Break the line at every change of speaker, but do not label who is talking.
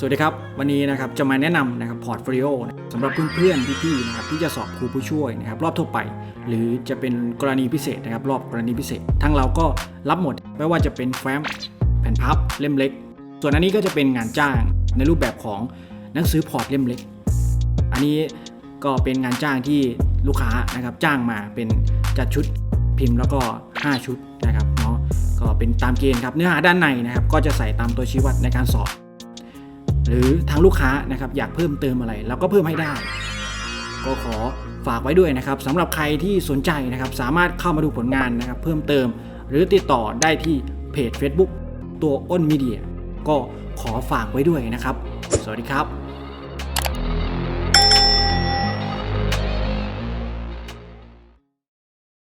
สวัสดีครับ วันนี้นะครับจะมาแนะนำนะครับพอร์ตโฟลิโอสำหรับเพื่อนๆพี่ๆนะครับที่จะสอบครูผู้ช่วยนะครับรอบทั่วไป หรือจะเป็นกรณีพิเศษนะครับรอบกรณีพิเศษ ทั้งเราก็รับหมดไม่ว่าจะเป็นแฟ้มแผ่นพับเล่มเล็ก ส่วนอันนี้ก็จะเป็นงานจ้างในรูปแบบของหนังสือพอร์ตเล่มเล็ก อันนี้ก็เป็นงานจ้างที่ลูกค้านะครับจ้างมาเป็นจัดชุดพิมพ์แล้วก็ 5 ชุดนะครับเนาะก็เป็นตามเกณฑ์ครับเนื้อหาด้านในนะครับก็จะใส่ตามตัวชี้วัดในการสอบ หรือทางลูกค้านะครับอยากเพิ่มเติมอะไรเราก็เพิ่มให้ได้ ก็ขอฝากไว้ด้วยนะครับสำหรับใครที่สนใจนะครับสามารถเข้ามาดูผลงานนะครับเพิ่มเติม หรือติดต่อได้ที่เพจ Facebook ตัวอ้นมีเดียก็ขอฝากไว้ด้วยนะครับ สวัสดีครับ